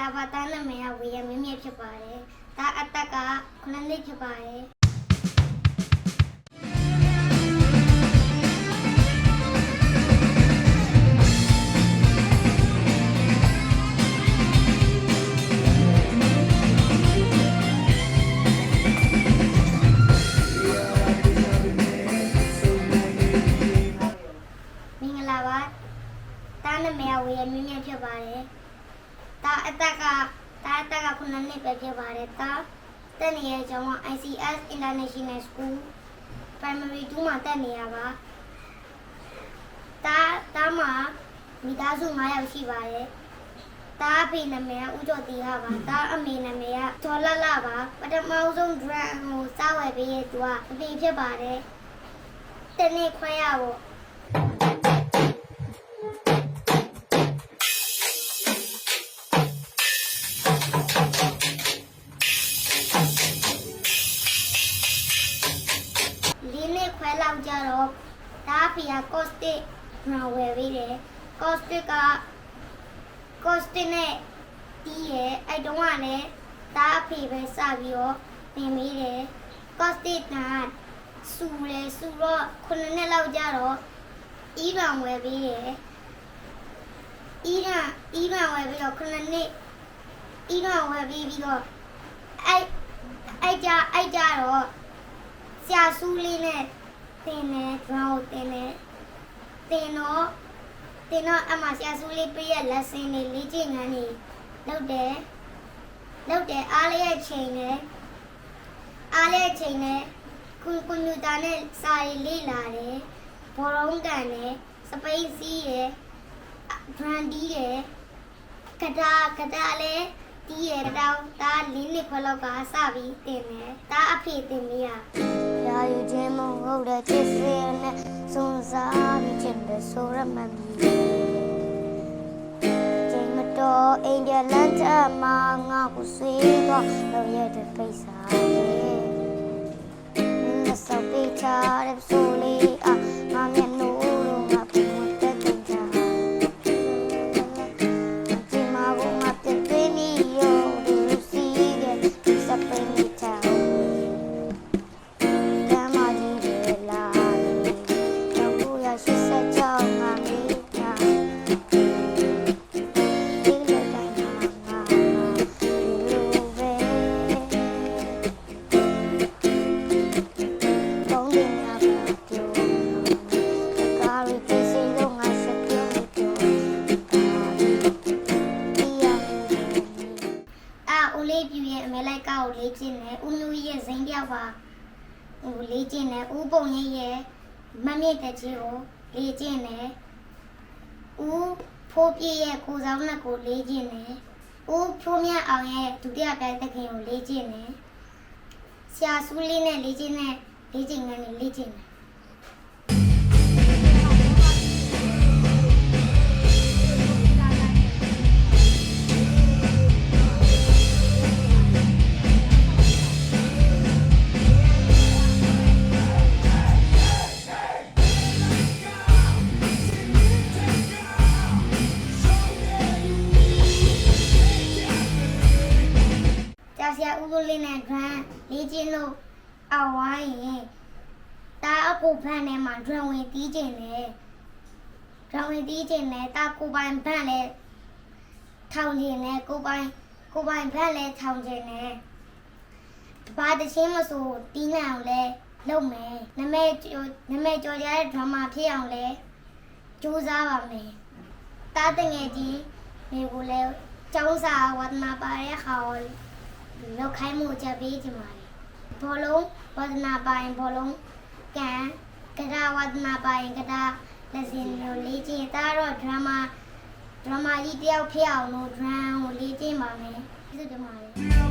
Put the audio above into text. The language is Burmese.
လာပါသားနာမည်ကဝေယမင်းမြဖြစ်ပါတယ်။သားအသက်က9နှစ်ဖြစ်ပါတယ်။ တားအသက်ကတားအသက်က9နှစ်ပဲဖြစ်ပါတယ်တားတက်နေရကျောင်းက ICS International School Primary 2မှာတက်နေရပါတားတားမှာမိသားစု9ယောက်ရှိပါတယ်တားအဖေနာမည်ကဦးကျော်တီဟာပါတားအမေနာမည်ကဒေါ်လလပါပထမဆုံး drum ကိုစဝယ်ပေးရသူကအဖေဖြစ်ပါတယ်တနေ့ခွဲရဖို့ ဒါဖီယာကော့စတစ်မဝယ်ပြီးတယ်ကော့စတစ်ကကော့စတစ်နဲ့တီးရဲ့အဲ့တုန်းကလည်းဒါအဖေပဲစပြီးတော့ပြင်မိတယ်ကော့စတစ်ကစူလေစူတော့ခုနှစ်နှစ်လောက်ကြတော့အီရန်ဝယ်ပြီးတယ်အီရန်အီရန်ဝယ်ပြီးတော့ခုနှစ်နှစ်အီရန်ဝယ်ပြီးပြီးတော့အဲ့အဲ့ကြအဲ့ကြတော့ဆရာဆူးလေးနဲ့တင်တယ် ground ကိုတင်တယ်တင်တော့တင်တော့အမှဆရာဆူးလေးပြည့်ရဲ့ lesson တွေလေ့ကျင့်ခန်းတွေလုပ်တယ်လုပ်တယ်အားလေးရဲ့ချိန်နဲ့အားလေးရဲ့ချိန်နဲ့ကွန်ကွန်ပျူတာနဲ့စာရီလေ့လာတယ်ဘောလုံးကန်နဲ့စပိန်စီးရယ်ဒရန်ဒီရယ်ကဒါကဒါလည်း တီးရယ်တောင်းဒါလင်းနှစ်ခွက်လောက်ကစပြီးတင်တယ်ဒါအဖေတင်မရရာယူခြင်းမဟုတ်တဲ့ချစ်စရနဲ့စွန်စားပြီးချင်တဲ့ဆိုရမှန်ပြီချိန်မတော်အိန္ဒိယလန်ချမှာငါကိုဆွေးတော့တော့ရတဲ့ပိတ်စာရဲ့မစောပိချ ရဲ့ဇိမ်းပြောက်ပါဟိုလေးကျင်တယ်ဥပုံရိပ်ရဲ့မမြင့်တဲ့ကြီးကိုလေးကျင်တယ်ဥဖိုးပြည့်ရဲ့ကိုဆောင်နဲ့ကိုလေးကျင်တယ်ဥဖိုးမြတ်အောင်ရဲ့ဒုတိယတိုင်းသခင်ကိုလေးကျင်တယ်ဆရာဆူးလေးနဲ့လေးကျင်နဲ့လေးကျင်ငန်းနဲ့လေးကျင်တယ် ကြာဆရာဦးစိုးလေးနဲ့ drum လေးကျင်းလို့အောက်ဝိုင်းရင်တာအကူဖန်ထဲမှာ drum ဝင်တီးကျင်တယ် drum ဝင်တီးကျင်တယ်တာကိုပိုင်ဖန်လဲထောင်ကျင်တယ်ကိုပိုင်ကိုပိုင်ဖန်လဲထောင်ကျင်တယ်ဘာတချင်းမဆိုတီးနိုင်အောင်လဲလုပ်မယ်နမဲကျော်နမဲကျော်ရတဲ့ drama ဖြစ်အောင်လဲကြိုးစားပါမယ်တာတငယ်ကြီးမျိုးကိုလဲကျောင်းစာဝဒနာပါတဲ့ခါကို လောက်ခိုင်းမှုချက်ပေးချင်ပါတယ်ဘောလုံးဝဒနာပိုင်းဘောလုံးကန်ကဒါဝဒနာပိုင်းကဒါလက်စင်မျိုးလေးချင်းဒါတော့ drama drama ကြီးတယောက်ဖြစ်အောင်လို့ drum ကိုလေးချင်းပါမယ်ကျေးဇူးတင်ပါတယ်